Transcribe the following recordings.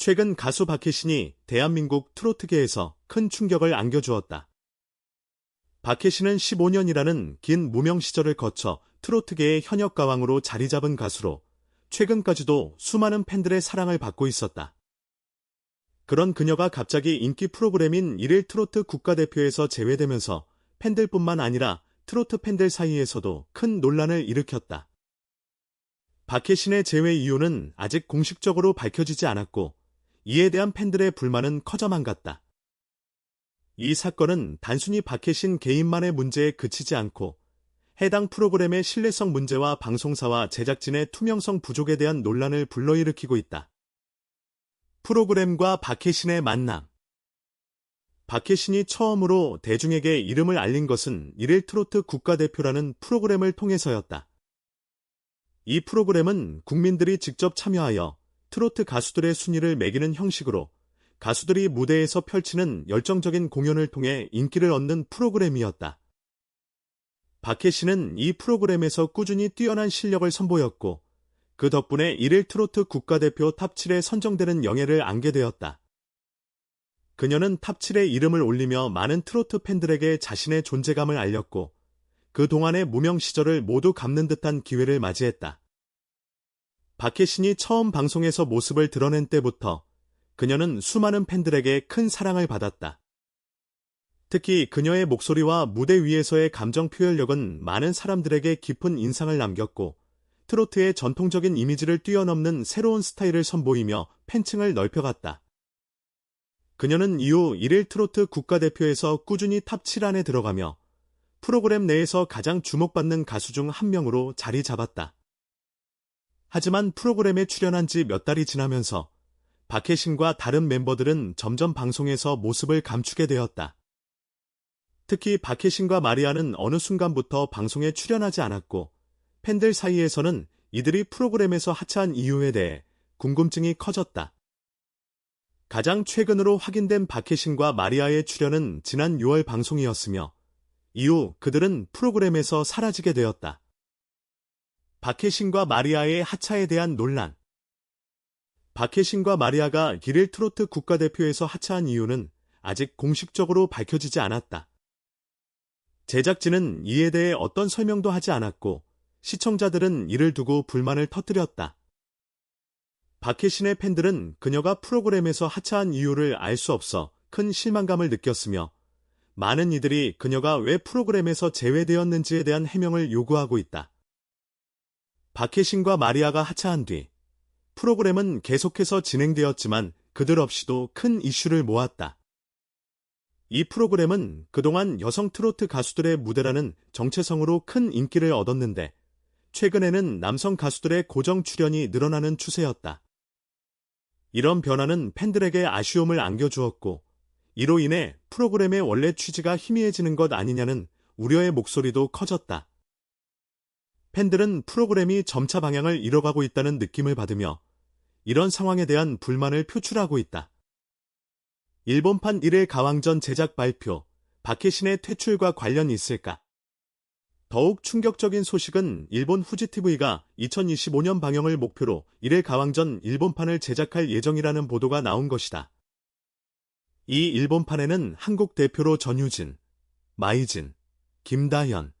최근 가수 박혜신이 대한민국 트로트계에서 큰 충격을 안겨주었다. 박혜신은 15년이라는 긴 무명 시절을 거쳐 트로트계의 현역 가왕으로 자리 잡은 가수로 최근까지도 수많은 팬들의 사랑을 받고 있었다. 그런 그녀가 갑자기 인기 프로그램인 일일 트로트 국가대표에서 제외되면서 팬들뿐만 아니라 트로트 팬들 사이에서도 큰 논란을 일으켰다. 박혜신의 제외 이유는 아직 공식적으로 밝혀지지 않았고 이에 대한 팬들의 불만은 커져만 갔다. 이 사건은 단순히 박혜신 개인만의 문제에 그치지 않고 해당 프로그램의 신뢰성 문제와 방송사와 제작진의 투명성 부족에 대한 논란을 불러일으키고 있다. 프로그램과 박혜신의 만남 박혜신이 처음으로 대중에게 이름을 알린 것은 일일 트로트 국가대표라는 프로그램을 통해서였다. 이 프로그램은 국민들이 직접 참여하여 트로트 가수들의 순위를 매기는 형식으로 가수들이 무대에서 펼치는 열정적인 공연을 통해 인기를 얻는 프로그램이었다. 박혜 씨는 이 프로그램에서 꾸준히 뛰어난 실력을 선보였고 그 덕분에 일일 트로트 국가대표 탑7에 선정되는 영예를 안게 되었다. 그녀는 탑7에 이름을 올리며 많은 트로트 팬들에게 자신의 존재감을 알렸고 그동안의 무명 시절을 모두 갚는 듯한 기회를 맞이했다. 박혜신이 처음 방송에서 모습을 드러낸 때부터 그녀는 수많은 팬들에게 큰 사랑을 받았다. 특히 그녀의 목소리와 무대 위에서의 감정 표현력은 많은 사람들에게 깊은 인상을 남겼고 트로트의 전통적인 이미지를 뛰어넘는 새로운 스타일을 선보이며 팬층을 넓혀갔다. 그녀는 이후 1일 트로트 국가대표에서 꾸준히 탑 7 안에 들어가며 프로그램 내에서 가장 주목받는 가수 중 한 명으로 자리 잡았다. 하지만 프로그램에 출연한 지 몇 달이 지나면서 박혜신과 다른 멤버들은 점점 방송에서 모습을 감추게 되었다. 특히 박혜신과 마리아는 어느 순간부터 방송에 출연하지 않았고 팬들 사이에서는 이들이 프로그램에서 하차한 이유에 대해 궁금증이 커졌다. 가장 최근으로 확인된 박혜신과 마리아의 출연은 지난 6월 방송이었으며 이후 그들은 프로그램에서 사라지게 되었다. 박혜신과 마리아의 하차에 대한 논란 박혜신과 마리아가 길일 트로트 국가대표에서 하차한 이유는 아직 공식적으로 밝혀지지 않았다. 제작진은 이에 대해 어떤 설명도 하지 않았고 시청자들은 이를 두고 불만을 터뜨렸다. 박혜신의 팬들은 그녀가 프로그램에서 하차한 이유를 알 수 없어 큰 실망감을 느꼈으며 많은 이들이 그녀가 왜 프로그램에서 제외되었는지에 대한 해명을 요구하고 있다. 박혜신과 마리아가 하차한 뒤 프로그램은 계속해서 진행되었지만 그들 없이도 큰 이슈를 모았다. 이 프로그램은 그동안 여성 트로트 가수들의 무대라는 정체성으로 큰 인기를 얻었는데 최근에는 남성 가수들의 고정 출연이 늘어나는 추세였다. 이런 변화는 팬들에게 아쉬움을 안겨주었고 이로 인해 프로그램의 원래 취지가 희미해지는 것 아니냐는 우려의 목소리도 커졌다. 팬들은 프로그램이 점차 방향을 잃어가고 있다는 느낌을 받으며 이런 상황에 대한 불만을 표출하고 있다. 일본판 1회 가왕전 제작 발표, 박혜신의 퇴출과 관련이 있을까? 더욱 충격적인 소식은 일본 후지TV가 2025년 방영을 목표로 1회 가왕전 일본판을 제작할 예정이라는 보도가 나온 것이다. 이 일본판에는 한국 대표로 전유진, 마이진, 김다현,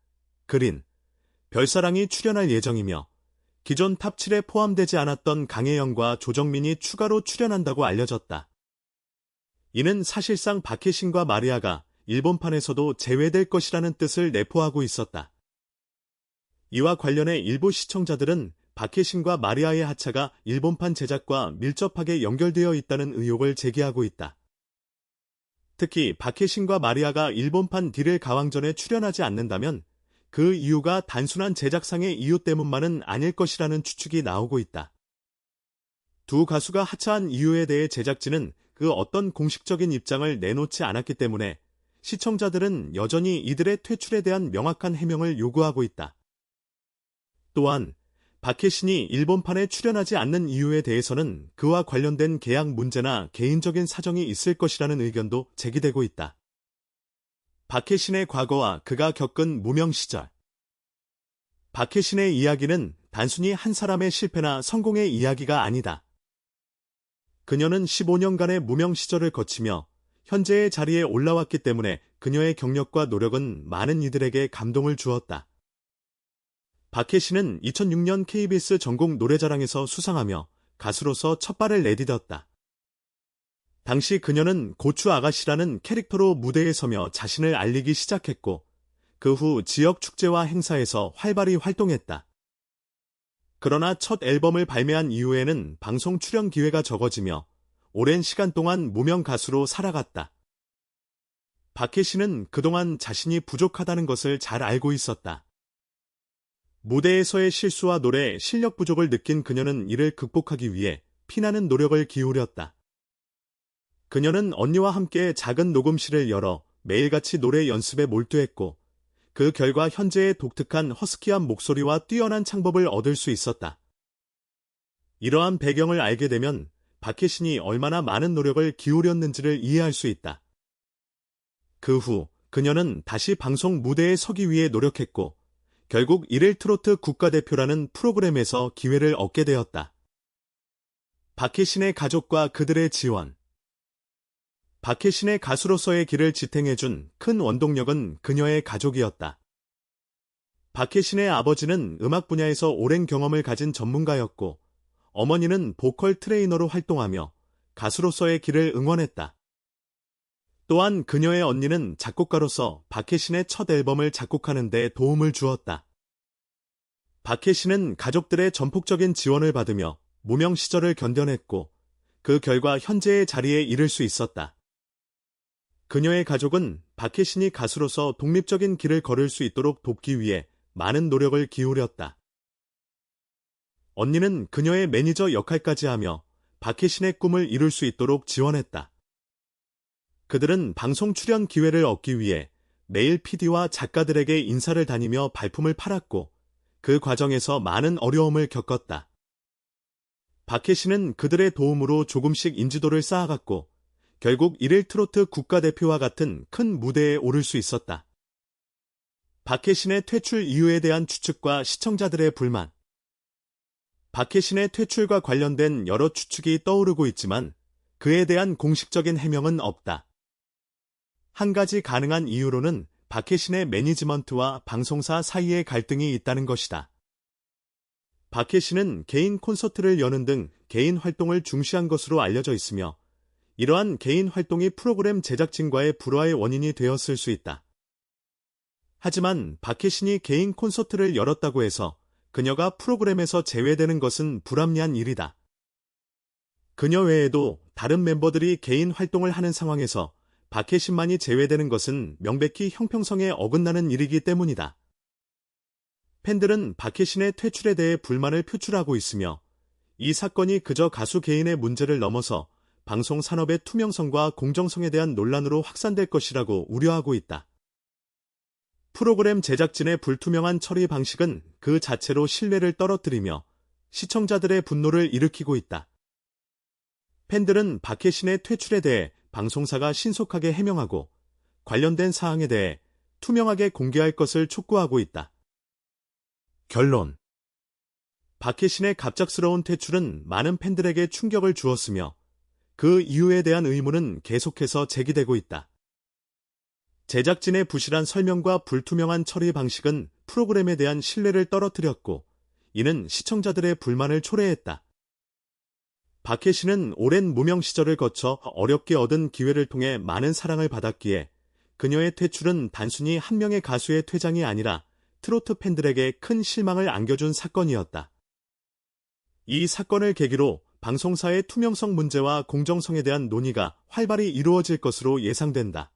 그린, 별사랑이 출연할 예정이며 기존 탑7에 포함되지 않았던 강혜영과 조정민이 추가로 출연한다고 알려졌다. 이는 사실상 박혜신과 마리아가 일본판에서도 제외될 것이라는 뜻을 내포하고 있었다. 이와 관련해 일부 시청자들은 박혜신과 마리아의 하차가 일본판 제작과 밀접하게 연결되어 있다는 의혹을 제기하고 있다. 특히 박혜신과 마리아가 일본판 딜을 가왕전에 출연하지 않는다면 그 이유가 단순한 제작상의 이유 때문만은 아닐 것이라는 추측이 나오고 있다. 두 가수가 하차한 이유에 대해 제작진은 그 어떤 공식적인 입장을 내놓지 않았기 때문에 시청자들은 여전히 이들의 퇴출에 대한 명확한 해명을 요구하고 있다. 또한 박혜신이 일본판에 출연하지 않는 이유에 대해서는 그와 관련된 계약 문제나 개인적인 사정이 있을 것이라는 의견도 제기되고 있다. 박혜신의 과거와 그가 겪은 무명 시절. 박혜신의 이야기는 단순히 한 사람의 실패나 성공의 이야기가 아니다. 그녀는 15년간의 무명 시절을 거치며 현재의 자리에 올라왔기 때문에 그녀의 경력과 노력은 많은 이들에게 감동을 주었다. 씨는 2006년 KBS 전국 노래자랑에서 수상하며 가수로서 첫 발을 내디뎠다. 당시 그녀는 고추 아가씨라는 캐릭터로 무대에 서며 자신을 알리기 시작했고, 그 후 지역 축제와 행사에서 활발히 활동했다. 그러나 첫 앨범을 발매한 이후에는 방송 출연 기회가 적어지며 오랜 시간 동안 무명 가수로 살아갔다. 박혜 씨는 그동안 자신이 부족하다는 것을 잘 알고 있었다. 무대에서의 실수와 노래, 실력 부족을 느낀 그녀는 이를 극복하기 위해 피나는 노력을 기울였다. 그녀는 언니와 함께 작은 녹음실을 열어 매일같이 노래 연습에 몰두했고, 그 결과 현재의 독특한 허스키한 목소리와 뛰어난 창법을 얻을 수 있었다. 이러한 배경을 알게 되면 박혜신이 얼마나 많은 노력을 기울였는지를 이해할 수 있다. 그 후 그녀는 다시 방송 무대에 서기 위해 노력했고 결국 일일 트로트 국가대표라는 프로그램에서 기회를 얻게 되었다. 박혜신의 가족과 그들의 지원 박혜신의 가수로서의 길을 지탱해준 큰 원동력은 그녀의 가족이었다. 박혜신의 아버지는 음악 분야에서 오랜 경험을 가진 전문가였고 어머니는 보컬 트레이너로 활동하며 가수로서의 길을 응원했다. 또한 그녀의 언니는 작곡가로서 박혜신의 첫 앨범을 작곡하는 데 도움을 주었다. 박혜신은 가족들의 전폭적인 지원을 받으며 무명 시절을 견뎌냈고 그 결과 현재의 자리에 이를 수 있었다. 그녀의 가족은 박혜신이 가수로서 독립적인 길을 걸을 수 있도록 돕기 위해 많은 노력을 기울였다. 언니는 그녀의 매니저 역할까지 하며 박혜신의 꿈을 이룰 수 있도록 지원했다. 그들은 방송 출연 기회를 얻기 위해 매일 PD와 작가들에게 인사를 다니며 발품을 팔았고 그 과정에서 많은 어려움을 겪었다. 박혜신은 그들의 도움으로 조금씩 인지도를 쌓아갔고 결국 일일 트로트 국가대표와 같은 큰 무대에 오를 수 있었다. 박혜신의 퇴출 이유에 대한 추측과 시청자들의 불만. 박혜신의 퇴출과 관련된 여러 추측이 떠오르고 있지만 그에 대한 공식적인 해명은 없다. 한 가지 가능한 이유로는 박혜신의 매니지먼트와 방송사 사이의 갈등이 있다는 것이다. 박혜신은 개인 콘서트를 여는 등 개인 활동을 중시한 것으로 알려져 있으며 이러한 개인 활동이 프로그램 제작진과의 불화의 원인이 되었을 수 있다. 하지만 박혜신이 개인 콘서트를 열었다고 해서 그녀가 프로그램에서 제외되는 것은 불합리한 일이다. 그녀 외에도 다른 멤버들이 개인 활동을 하는 상황에서 박혜신만이 제외되는 것은 명백히 형평성에 어긋나는 일이기 때문이다. 팬들은 박혜신의 퇴출에 대해 불만을 표출하고 있으며 이 사건이 그저 가수 개인의 문제를 넘어서 방송 산업의 투명성과 공정성에 대한 논란으로 확산될 것이라고 우려하고 있다. 프로그램 제작진의 불투명한 처리 방식은 그 자체로 신뢰를 떨어뜨리며 시청자들의 분노를 일으키고 있다. 팬들은 박혜신의 퇴출에 대해 방송사가 신속하게 해명하고 관련된 사항에 대해 투명하게 공개할 것을 촉구하고 있다. 결론 박혜신의 갑작스러운 퇴출은 많은 팬들에게 충격을 주었으며 그 이유에 대한 의문은 계속해서 제기되고 있다. 제작진의 부실한 설명과 불투명한 처리 방식은 프로그램에 대한 신뢰를 떨어뜨렸고 이는 시청자들의 불만을 초래했다. 박혜 씨는 오랜 무명 시절을 거쳐 어렵게 얻은 기회를 통해 많은 사랑을 받았기에 그녀의 퇴출은 단순히 한 명의 가수의 퇴장이 아니라 트로트 팬들에게 큰 실망을 안겨준 사건이었다. 이 사건을 계기로 방송사의 투명성 문제와 공정성에 대한 논의가 활발히 이루어질 것으로 예상된다.